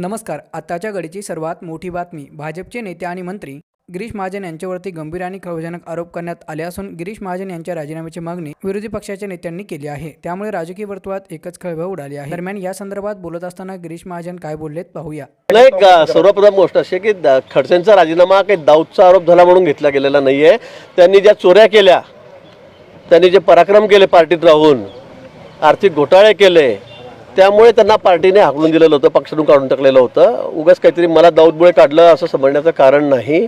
नमस्कार आताच्या घडीची सर्वात मोठी बातमी. भाजपचे नेते आणि मंत्री गिरीश महाजन यांच्यावरती गंभीर आणि खळजनक आरोप करण्यात आले असून गिरीश महाजन यांच्या राजीनाम्याची मागणी विरोधी पक्षाच्या नेत्यांनी केली आहे. त्यामुळे राजकीय वर्तुळात एकच खळबळ उडाली आहे. दरम्यान या संदर्भात बोलत असताना गिरीश महाजन काय बोललेत पाहूया. एक सर्वप्रथम गोष्ट अशी की खडसेंचा राजीनामा काही दाऊदचा आरोप झाला म्हणून घेतला गेलेला नाहीये. त्यांनी ज्या चोऱ्या केल्या त्यांनी जे पराक्रम केले पार्टीत राहून आर्थिक घोटाळे केले त्यामुळे त्यांना पार्टीने हाकलून दिलेलं होतं पक्षातून काढून टाकलेलं होतं. उगाच काहीतरी मला दाऊदमुळे काढलं असं समजण्याचं कारण नाही.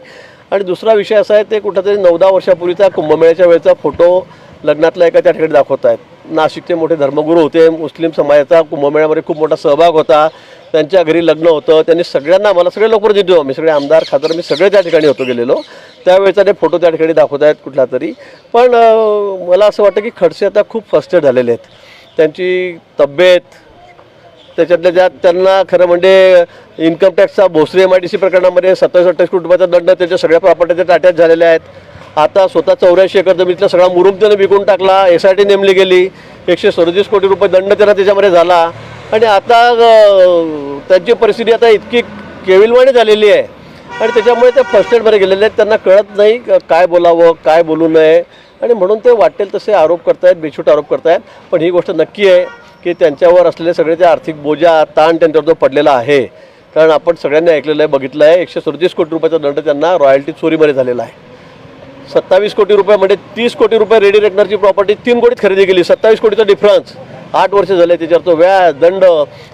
आणि दुसरा विषय असा आहे ते कुठंतरी नऊ दहा वर्षापूर्वीचा कुंभमेळ्याच्या वेळेचा फोटो लग्नातला एका त्या ठिकाणी दाखवत आहेत. नाशिकचे मोठे धर्मगुरू होते मुस्लिम समाजाचा कुंभमेळ्यामध्ये खूप मोठा सहभाग होता. त्यांच्या घरी लग्न होतं त्यांनी सगळ्यांना मला सगळे लोकप्रतिनिधी हो, मी सगळे आमदार खासदार मी सगळे त्या ठिकाणी होतो गेलेलो. त्यावेळेचा ते फोटो त्या ठिकाणी दाखवत आहेत कुठला तरी. पण मला असं वाटतं की खडसे आता खूप फस्टेड झालेले आहेत. त्यांची तब्येत त्याच्यातल्या ज्या त्यांना खरं म्हणजे income टॅक्सचा Bhosari M I D C प्रकरणामध्ये सत्तावीस अठ्ठावीस कोटी रुपयाचा दंड त्याच्या सगळ्या प्रॉपर्टीच्या ताट्यात झालेल्या आहेत. आता स्वतः चौऱ्याऐंशी एकर जमिनीतला सगळा मुरुम विकून टाकला एस आय टी नेमली गेली एकशे सदतीस कोटी रुपये दंड त्यांना त्याच्यामध्ये झाला. आणि आता त्यांची परिस्थिती आता इतकी केविलवाणी झालेली आहे. आणि त्याच्यामुळे ते फर्स्ट एडमध्ये गेलेले आहेत. त्यांना कळत नाही काय बोलावं काय बोलू नये. आणि म्हणून ते वाटेल तसे आरोप करतायत बेछूट आरोप करतायत. पण ही गोष्ट नक्की आहे. की त्यांच्यावर असलेले सगळे ते आर्थिक बोजा ताण त्यांच्यावर जो पडलेला आहे कारण आपण सगळ्यांनी ऐकलेलं आहे बघितलं आहे एकशे सदतीस कोटी रुपयाचा दंड त्यांना रॉयल्टी चोरीमध्ये झालेला आहे. सत्तावीस कोटी रुपयामध्ये म्हणजे तीस कोटी रुपये रेडी रेकनरची प्रॉपर्टी तीन कोटीत खरेदी केली सत्तावीस कोटीचा डिफरन्स आठ वर्ष झाले त्याच्यावर तो व्याज दंड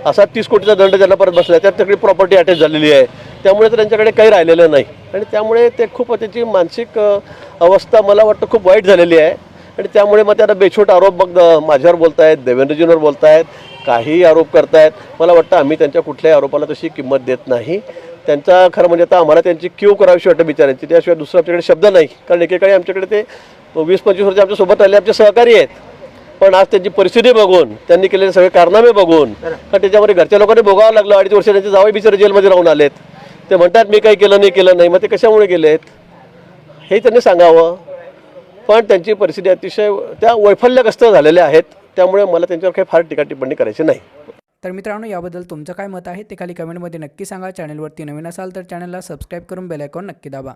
असा तीस कोटीचा दंड त्यांना परत बसला त्यात सगळी प्रॉपर्टी अटॅच झालेली आहे. त्यामुळे तर त्यांच्याकडे काही राहिलेलं नाही. आणि त्यामुळे ते खूप त्याची मानसिक अवस्था मला वाटतं खूप वाईट झालेली आहे. आणि त्यामुळे मग त्याला बेछूट आरोप मग माझ्यावर बोलतायत देवेंद्रजींवर बोलतायत काही आरोप करतायत. मला वाटतं आम्ही त्यांच्या कुठल्याही आरोपाला तशी किंमत देत नाही. त्यांचा खरं म्हणजे आता आम्हाला त्यांची क्यू करावीशी वाटतं बिचारांची त्याशिवाय दुसरं आमच्याकडे शब्द नाही. कारण एकेकाळी आमच्याकडे ते वीस पंचवीस वर्ष आमच्यासोबत आले आमचे सहकारी आहेत. पण आज त्यांची परिस्थिती बघून त्यांनी केलेले सगळे कारनामे बघून कारण त्याच्यामध्ये घरच्या लोकांनी भोगावं लागलं. अडीच वर्ष त्यांचे जावई बिचारे जेलमध्ये राहून आलेत. ते म्हणतात मी काही केलं नाही केलं नाही. मग ते कशामुळे गेलेत? हे त्यांनी सांगावं. पण त्यांची परिस्थिती अतिशय त्या वैफल्यग्रस्त झालेल्या आहेत. त्यामुळे मला त्यांच्यावर काही फार टीका टिप्पणी करायची नाही. तर मित्रांनो याबद्दल तुमचं काय मत आहे ते खाली कमेंटमध्ये नक्की सांगा. चॅनलवरती नवीन असाल तर चॅनलला सबस्क्राईब करून बेल आयकॉन नक्की दाबा.